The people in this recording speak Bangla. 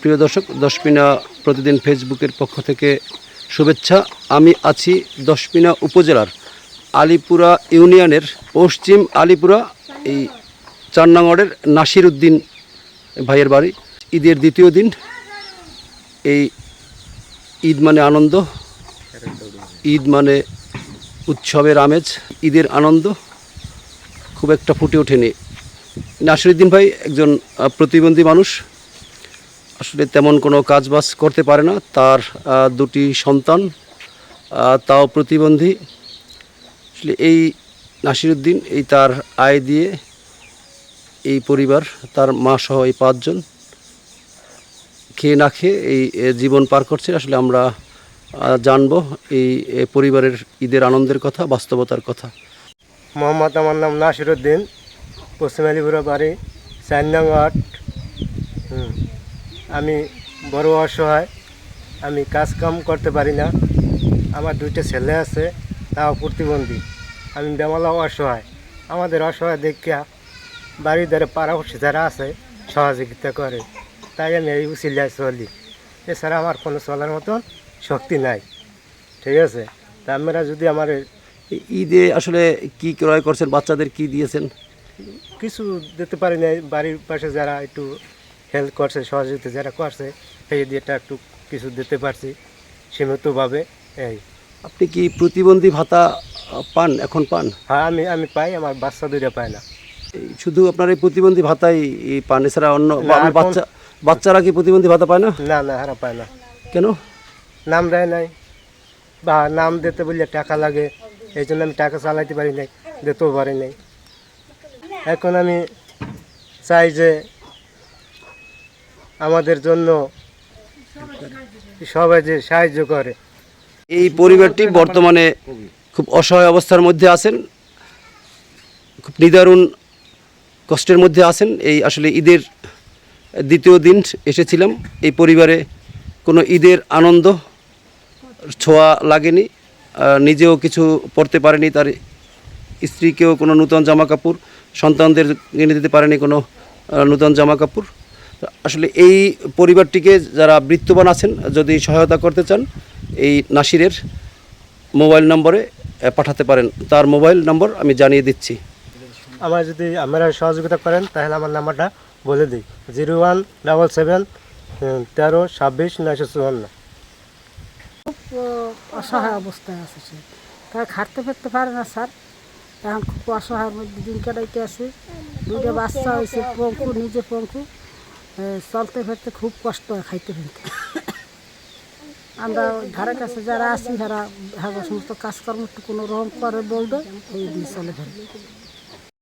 প্রিয় দর্শক, দশমিনা প্রতিদিন ফেসবুকের পক্ষ থেকে শুভেচ্ছা। আমি আছি দশমিনা উপজেলার আলিপুরা ইউনিয়নের পশ্চিম আলিপুরা, এই চার নঙরের নাসির উদ্দিন ভাইয়ের বাড়ি। ঈদের দ্বিতীয় দিন, এই ঈদ মানে আনন্দ, ঈদ মানে উৎসবের আমেজ, ঈদের আনন্দ। খুব একটা ফুটে ওঠেনি। নাসিরুদ্দিন ভাই একজন প্রতিবন্ধী মানুষ। আসলে তেমন কোনো কাজবাজ করতে পারে না। তার দুটি সন্তান তাও প্রতিবন্ধী। আসলে এই নাসিরুদ্দিন, এই তার আয় দিয়ে এই পরিবার, তার মা সহ এই পাঁচজন খেয়ে না খেয়ে এই জীবন পার করছে। আসলে আমরা জানব এই পরিবারের ঈদের আনন্দের কথা, বাস্তবতার কথা। মোহাম্মদ, আমার নাম নাসিরুদ্দিন। পশ্চিম আলিপুরা বাড়ি আট হুম। আমি বড় অসহায় আমি কাজ কাম করতে পারি না। আমার দুইটা ছেলে আছে তাও প্রতিবন্ধী। আমি বেমালাও অসহায়। আমাদের অসহায় দেখিয়া বাড়ির ধারে পাড়াপড়শি যারা আছে সহযোগিতা করে। তাই আমি এই উচিলায় চলি। এছাড়া আমার কোনো চলার মতন শক্তি নাই। ঠিক আছে? তা আপনারা যদি আমার ঈদে আসলে কি ক্রয় করছেন? বাচ্চাদের কি দিয়েছেন? কিছু দিতে পারি না বাড়ির পাশে যারা একটু হেল্প করছে সহযোগিতা যারা করছে সেই দিয়েটা একটু কিছু দিতে পারছি সীমিতভাবে এই। আপনি কি প্রতিবন্ধী ভাতা পান এখন পান? হ্যাঁ আমি আমি পাই আমার বাচ্চা দুইটা পায় না। শুধু আপনার এই প্রতিবন্ধী ভাতাই পান এছাড়া অন্য বাচ্চা বাচ্চারা কি প্রতিবন্ধী ভাতা পায় না? না না হারা পায় না। কেন? নাম দেয় নাই বা নাম দিতে বললে টাকা লাগে এই জন্য আমি টাকা চালাইতে পারি নাই দিতেও পারি নাই। এখন আমি চাই যে আমাদের জন্য সবাই যে সাহায্য করে। এই পরিবারটি বর্তমানে খুব অসহায় অবস্থার মধ্যে আছেন, খুব নিদারুণ কষ্টের মধ্যে আছেন। এই আসলে ঈদের দ্বিতীয় দিন এসেছিলাম। এই পরিবারে কোনো ঈদের আনন্দ ছোঁয়া লাগেনি নিজেও কিছু পড়তে পারেনি, তার স্ত্রীকেও কোনো নূতন জামা কাপড় সন্তানদের কিনে দিতে পারেনি কোনো নূতন জামা কাপড় আসলে এই পরিবারটিকে যারা বৃত্তবান আছেন যদি সহায়তা করতে চান এই নাসিরের মোবাইল নম্বরে পাঠাতে পারেন। তার মোবাইল নম্বর আমি জানিয়ে দিচ্ছি। আমার যদি আপনারা সহযোগিতা করেন তাহলে আমার নাম্বারটা বলে দিই। জিরো ওয়ান ডাবল সেভেন তেরো ছাব্বিশ নয়শো চুয়ান্ন। খুব অসহায় অবস্থায় আছে সে। তাই খাটতে ফিরতে পারে না স্যার। এখন খুব অসহায়ের মধ্যে দিন কাটাইতে আছে। দুটো বাচ্চা হয়েছে পঙ্কু নিজে পঙ্কু। চলতে ফিরতে খুব কষ্ট হয় খাইতে ফিরতে। আমরা ধারে কাছে যারা আসি যারা সমস্ত কাজকর্ম একটু কোনো রকম করে বলবে, এই দিয়ে চলে ফেলে